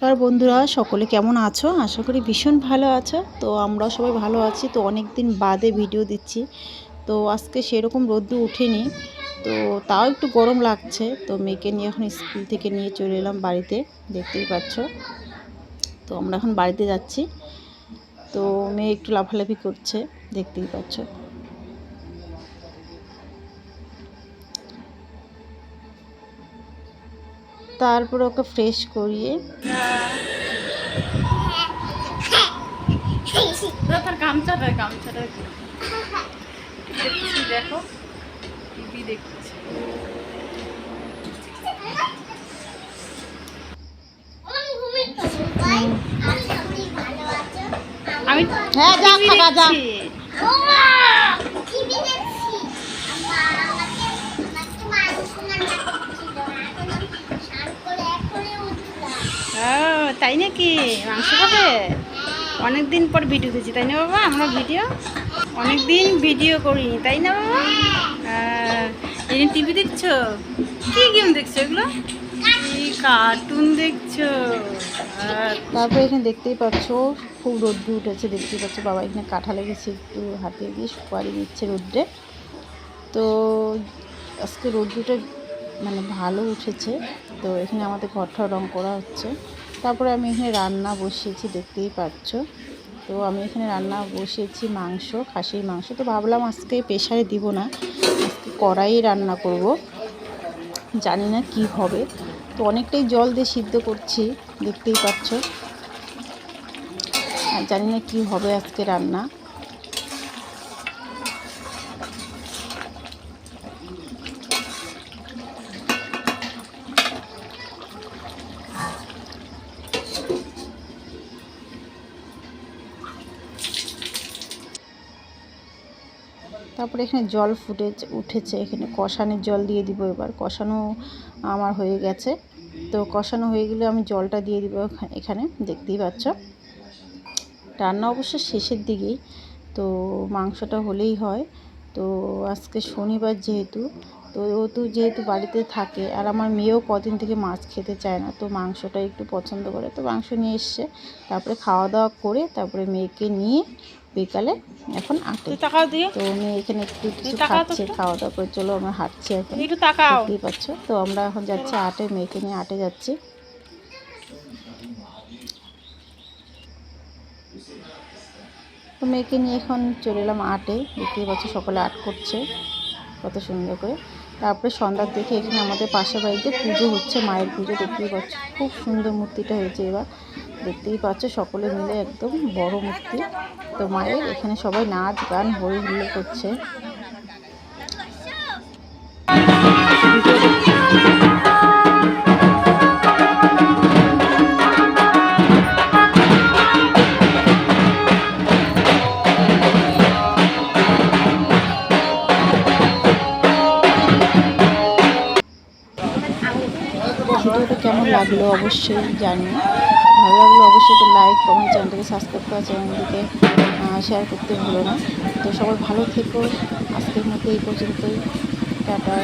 নমস্কার বন্ধুরা, সকলে কেমন আছো? আশা করি ভীষণ ভালো আছো। তো আমরা সবাই ভালো আছি, তো অনেক দিন বাদে ভিডিও দিচ্ছি। তো আজকে সেরকম রোদ্দু উঠেনি, তো তাও একটু গরম লাগছে। তো মেয়েকে নিয়ে এখন স্কুল থেকে নিয়ে চলে এলাম বাড়িতে, দেখতেই পাচ্ছ। তো আমরা এখন বাড়িতে যাচ্ছি। তো মেয়ে একটু লাফালাফি করছে, দেখতেই পাচ্ছ। তারপর ওকে ফ্রেশ করিয়ে দেখো টিভি দেখছি আমি হ্যাঁ যা খাবা যা তাই নাকি? মাংস খাবে অনেক দিন পর ভিডিও দিচ্ছি তাই না বাবা? আমরা ভিডিও অনেক দিন ভিডিও করিনি, তাই না বাবা? এই টিভি দেখছ? কি গেম দেখছ এগুলো? কার্টুন দেখছ? তারপরে এখানে দেখতেই পাচ্ছ, খুব রোদ্দু উঠেছে, দেখতেই পাচ্ছ, বাবা এখানে কাঁঠা লেগেছে একটু হাতে দিয়ে সুপারি দিচ্ছে রোদ্রে তো আজকে রোদ্দুটা মানে ভালো উঠেছে, তো এখানে আমাদের ঘরটা রং করা হচ্ছে। তারপরে আমি এখানে রান্না বসিয়েছি, দেখতেই পাচ্ছ। তো আমি এখানে রান্না বসিয়েছি মাংস, খাসির মাংস। তো ভাবলাম আজকে প্রেশারে দিব না, আজকে কড়াই রান্না করব। জানি না কি হবে। তো অনেকটাই জল দিয়ে সিদ্ধ করছি, দেখতেই পাচ্ছ। আর জানি না কী হবে আজকে রান্না। তারপরে এখানে জল ফুটে উঠেছে, এখানে কষানোর জল দিয়ে দিব এবার। কষানো আমার হয়ে গেছে। তো কষানো হয়ে গেলে আমি জলটা দিয়ে দিব এখানে, দেখতেই পাচ্ছ। রান্না অবশ্য শেষের দিকেই, তো মাংসটা হলেই হয়। তো আজকে শনিবার যেহেতু, তো ও তো যেহেতু বাড়িতে থাকে আর আমার মেয়েও কদিন থেকে মাছ খেতে চায় না, তো মাংসটা একটু পছন্দ করে। তো মাংস নিয়ে এসছে, তারপরে খাওয়া দাওয়া করে তারপরে মেয়েকে নিয়ে বিকালে এখন আটে। তো মেয়ে এখানে একটু কিছু খাচ্ছে খাওয়া দাওয়া করে চলো আমরা হাঁটছি এখন। দেখতেই পাচ্ছ। তো আমরা এখন যাচ্ছি আটে মেয়েকে নিয়ে আটে যাচ্ছি। তো মেয়েকে নিয়ে এখন চলে এলাম আটে। দেখতেই পাচ্ছ সকালে আট করছে। কত সুন্দর করে। তারপরে সন্ধ্যার দিকে এখানে আমাদের পাশের বাড়িতে পুজো হচ্ছে মায়ের পুজো। দেখতেই পাচ্ছ খুব সুন্দর মূর্তিটা হয়েছে এবার। দেখতেই পাচ্ছ, সকলে মিলে একদম বড় মূর্তি। তো মায়ের এখানে সবাই নাচ, গান হই হুল্লো করছে। ভিডিওটা কেমন লাগল অবশ্যই জানি ভালো লাগল অবশ্যই তো লাইক কমেন্ট চ্যানেলটাকে সাবস্ক্রাইব করা চ্যানেলটিকে শেয়ার করতে ভুলো না। তো সবাই ভালো থেকো। আজকের মতো এই পর্যন্তই। টাটা।